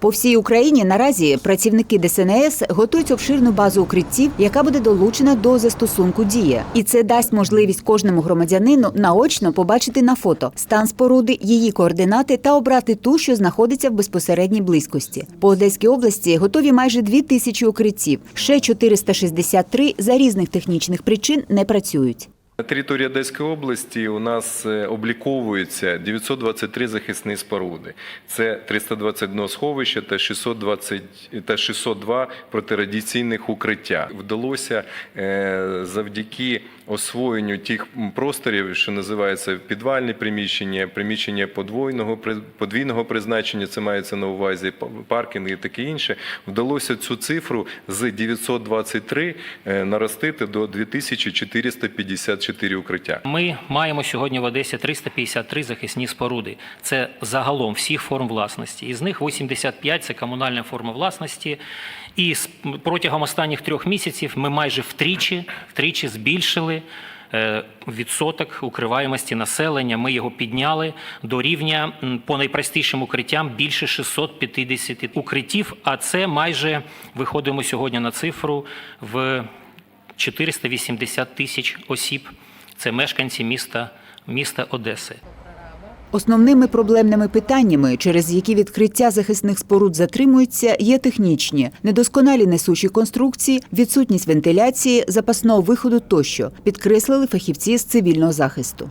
По всій Україні наразі працівники ДСНС готують обширну базу укриттів, яка буде долучена до застосунку дія. І це дасть можливість кожному громадянину наочно побачити на фото стан споруди, її координати та обрати ту, що знаходиться в безпосередній близькості. По Одеській області готові майже дві тисячі укриттів. Ще 463 за різних технічних причин не працюють. На території Одеської області у нас е, обліковується 923 захисні споруди. Це 321 сховище та 620 та 602 протирадіаційних укриття. Вдалося е, завдяки освоєнню тих просторів, що називається підвальні приміщення, приміщення подвойного подвійного призначення. Це мається на увазі паркінги і таке інше. Вдалося цю цифру з 923 е, наростити до 2454 укриття. Ми маємо сьогодні в Одесі 353 захисні споруди. Це загалом всіх форм власності. Із них 85 – це комунальна форма власності. І протягом останніх трьох місяців ми майже втричі, втричі збільшили е, відсоток укриваємості населення. Ми його підняли до рівня по найпростішим укриттям більше 650 укриттів. А це майже виходимо сьогодні на цифру в 480 тисяч осіб. Це мешканці міста, міста Одеси. Основними проблемними питаннями, через які відкриття захисних споруд затримуються, є технічні, недосконалі несучі конструкції, відсутність вентиляції, запасного виходу тощо, підкреслили фахівці з цивільного захисту.